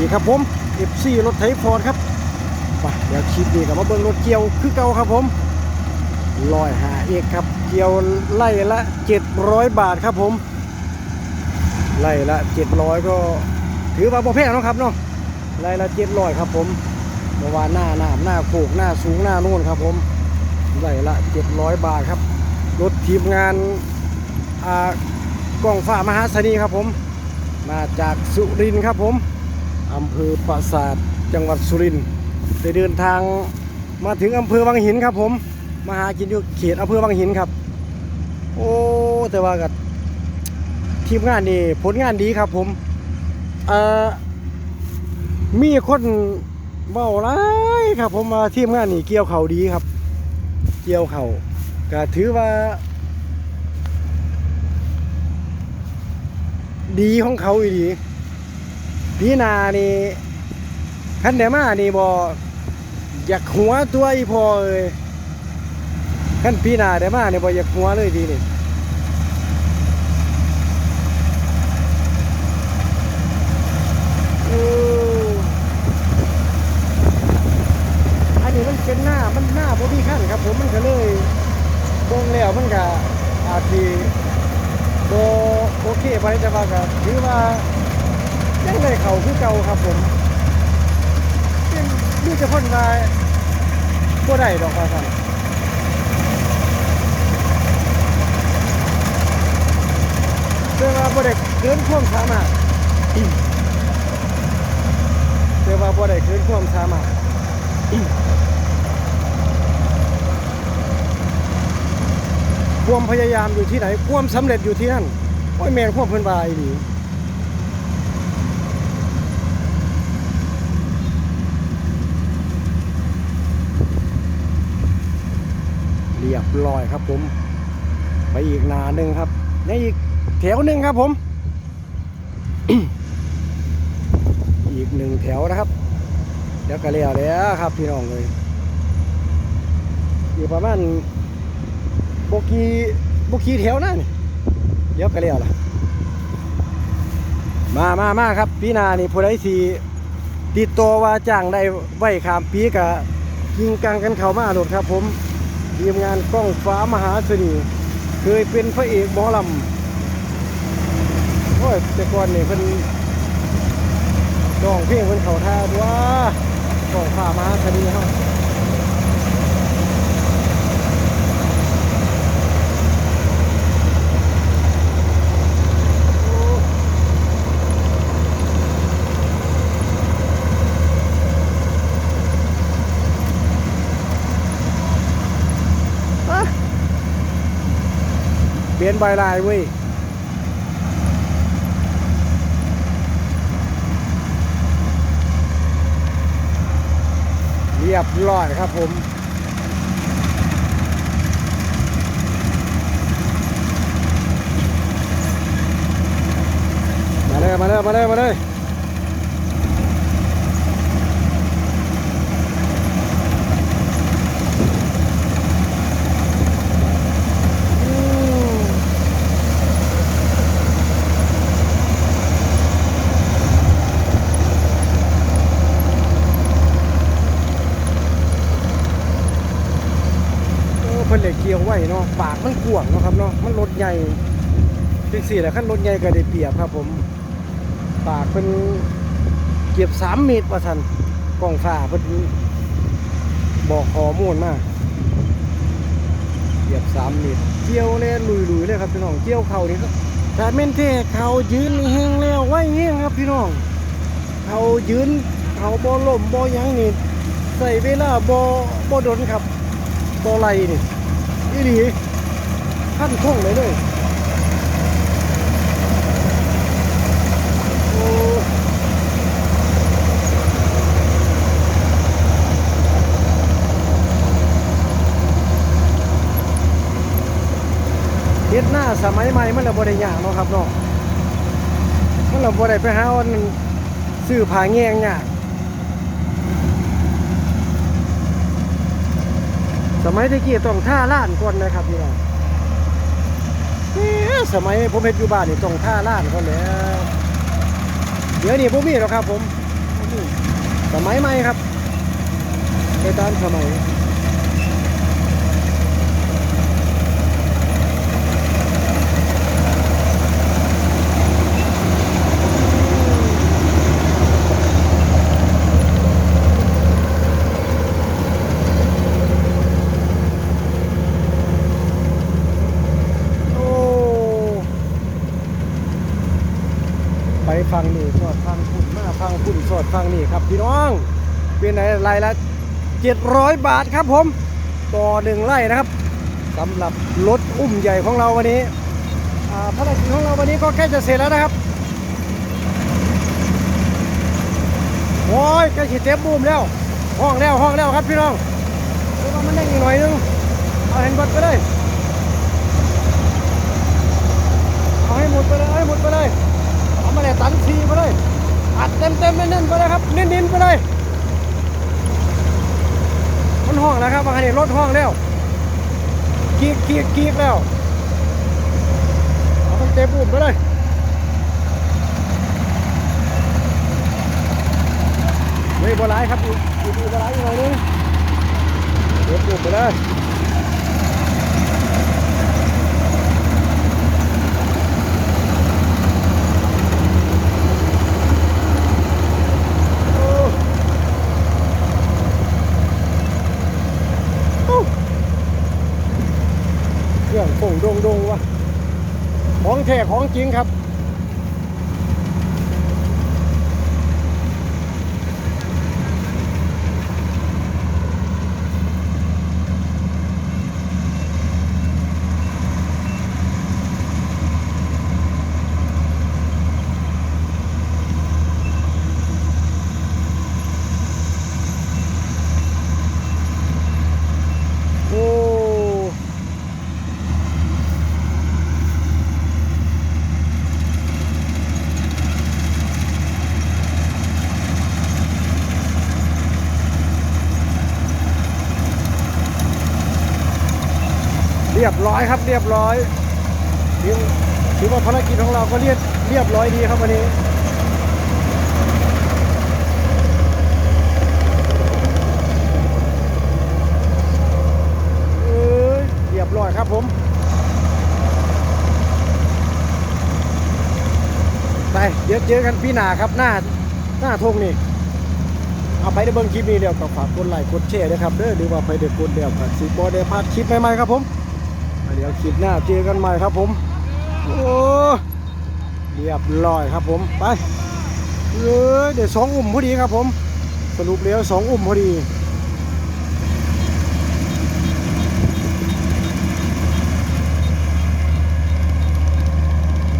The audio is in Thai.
ดีครับผม FC รถไถฟอร์ดครับไปเดี๋ยวคลิปนี้กับมาเบิ่งรถเกี่ยวคือเก่าครับผมลอยหาเอกครับ เกี่ยวไล่ละ 700 บาทครับผม ไล่ละ 700 ก็ถือว่าบ่แพงนะครับเนาะไล่ละ 700 ครับผมเมื่อวานหน้าหน้าหน้าโขกหน้าสูงหน้านู่นครับผมไล่ละ 700 บาทครับ รถทีมงานอ่ากล้องฟ้ามหาสนีครับผม มาจากสุรินครับผม อำเภอปราสาทจังหวัดสุรินทร์ได้เดินทางมาถึงอำเภอวังหินครับผม มาหากินอยู่เขตอำเภอวังหินครับ โอ้แต่ว่ากับทีมงานนี่ผลงานดีครับผมเอ่อมีคนเบาร้ายครับผมมาทีมงานนี่เกี่ยวเขาดีครับ เกี่ยวเขาก็ถือว่า ดีของเขาอีดี พี่นานี่คันเดมานี่บออยากหัวตัวอีพอเลยคันพี่นาเดมานี่บออยากหัวเลยดีนี่โอ้อันนี้มันเป็นหน้ามันหน้าบอดี้ขั้นครับ ผมมันก็เลยเบิ่งแล้วมันก็อาจจะโบโอเคไปแต่ว่าก็ถือว่า ยังได้เขาคือเก่าครับผมยังมีจะพ่นมาบ่ได้ดอกว่าซั่นแต่ว่าบ่ได้เกินความสามารถแต่ว่าบ่ได้เกินความสามารถความพยายามอยู่ที่ไหน ความสำเร็จอยู่ที่นั่นโอ้ยแม่นความเพิ่นว่าอีหลี ยบร้อยครับผม ไปอีกนาหนึ่งครับในอีกแถวหนึ่งครับผม อีกหนึ่งแถวนะครับเดี๋ยวก็เลี้ยวแล้วครับพี่น้องเลยอยู่ประมาณโบกีโบกีแถวนั่นเดี๋ยวก็เลี้ยวล่ะมามามาครับพี่นานี่ผู้ใดสิติดตัวว่าจ้างได้ไว้ขามปีกะยิงกังกันเข้ามาโดดครับผม ทีมงานกล้องฟ้ามหาเสน่ห์เคยเป็นพระเอกหมอลำโอ้ยแต่ก่อนเนี่ยเพิ่นร้องเพลงเพิ่นเขาท่าด้วยกล้องฟ้ามหาเสน่ห์เฮา เปลี่ยนใบลายเว้ยเรียบร้อยครับผมมาเลยมาเลยมาเลยมาเลย พิ่นเหล็กเกี่ยวไว้เนาะปากมันกว้างเนาะครับเนาะมันรถใหญ่จังสี่แหละขั้นรถใหญ่ก็ได้เปรียบครับ ผม ปากเป็นเก็บสามเมตรว่าสันกล้องฟ้าเพิ่นบอกข้อมูลมาเหยียบสามเมตรเกี่ยวเลยลุยๆเลยครับพี่น้องเกี่ยวเข่านี่ก็แต่เม่นเทเขายืนแห้งแล้วไว้แห้งครับพี่น้องเขายืนเขาบ่ล่มบ่ยังนี่ใส่เวลาบ่บ่ดนครับบ่ไหลนี่ อีหลีขั้นท่งเลยเลยเฮ็ดหน้าสมัยใหม่มันละบ่ได้ยากเนาะครับเนาะมันละบ่ได้ไปหาอันซื้อผ้าแงงยาก สมัยตะกี้ต้องท่าล้านก่อนนะครับพี่น้องสมัยผมเห็นอยู่บ้านนี่ต้องท่าล้านก่อนแล้วเดี๋ยวนี้ผมมีแล้วครับ ผมสมัยใหม่ครับไปตามสมัย ฟังนี่สอดฟังคุณมาฟังคุณสอดฟังนี่ครับพี่น้องเป็นไรไรละ700บาทครับผม ต่อหนึ่งไร่นะครับสำหรับรถอุ้มใหญ่ของเราวันนี้ภารกิจของเราวันนี้ก็ใกล้จะเสร็จแล้วนะครับโอ้ยใกล้จะเต็มบูมแล้วห้องแล้วห้องแล้วครับพี่น้องเดี๋ยวว่ามันได้อีกหน่อยนึงเอาเห็นบดไปเลย เอาให้หมดไปเลยเอาให้หมดไปเลย เอามาเลยตันทีไปเลย อัดเต็มเต็มๆแน่นๆไป เน้นๆไปเลยมันห้องแล้วครับบางทีรถห้องแล้วกีกกีกกีกแล้วเอาต้องเต็มปุ่มไปเลยเฮ้ยบัวร้ายครับอยู่อยู่บัวร้ายอีกหน่อยนึงเต็มปุ่มไปเลย โอ้โอ้เครื่องโป่งโดงวะของแท้ของจริงครับ โอ้เร้อยครับเรียบร้อยถือถือว่าภารกิจของเราก็เรียบเรียบร้อยดีครับวันนี้เรียบร้อยครับผมไปเดี๋ยวเจอกันพี่หนาครับหน้าหน้าทงนี่เอาไปได้เบิ่งคลิปนี้เดี๋ยวก็ฝากกดไลค์กดแชร์ด้วยครับเด้อหรือว่าไปเด็กกดเดียวกับสีบอได้พาดคลิปใหม่ๆครับผม เดี๋ยวคลิปหน้าเจอกันใหม่ครับผม โอ้เรียบร้อยครับผมไปเออเดี๋ยวสองอุ่มพอดีครับผม สรุปแล้วสองอุ่มพอดี